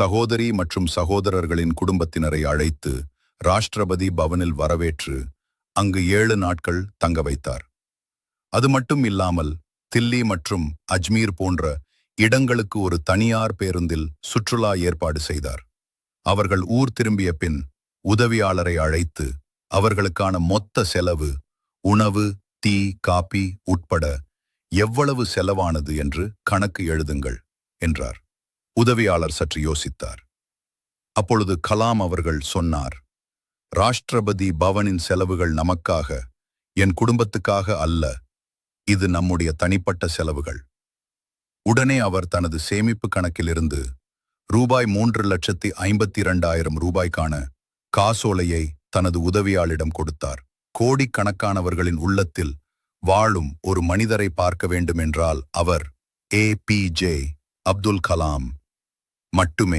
சகோதரி மற்றும் சகோதரர்களின் குடும்பத்தினரை அழைத்து ராஷ்டிரபதி பவனில் வரவேற்று அங்கு ஏழு நாட்கள் தங்க வைத்தார். அது மட்டும் இல்லாமல் தில்லி மற்றும் அஜ்மீர் போன்ற இடங்களுக்கு ஒரு தனியார் பேருந்தில் சுற்றுலா ஏற்பாடு செய்தார். அவர்கள் ஊர் திரும்பிய பின் உதவியாளரை அழைத்து அவர்களுக்கான மொத்த செலவு உணவு டீ காபி உட்பட எவ்வளவு செலவானது என்று கணக்கு எழுதுங்கள் என்றார். உதவியாளர் சற்று யோசித்தார். அப்பொழுது கலாம் அவர்கள் சொன்னார் ராஷ்டிரபதி பவனின் செலவுகள் நமக்காக என் குடும்பத்துக்காக அல்ல. இது நம்முடைய தனிப்பட்ட செலவுகள். உடனே அவர் தனது சேமிப்பு கணக்கிலிருந்து ரூபாய் மூன்று லட்சத்தி ஐம்பத்தி இரண்டாயிரம் ரூபாய்க்கான காசோலையை தனது உதவியாளிடம் கொடுத்தார். கோடிக்கணக்கானவர்களின் உள்ளத்தில் வாழும் ஒரு மனிதரை பார்க்க வேண்டுமென்றால் அவர் A P J Abdul Kalam மட்டுமே.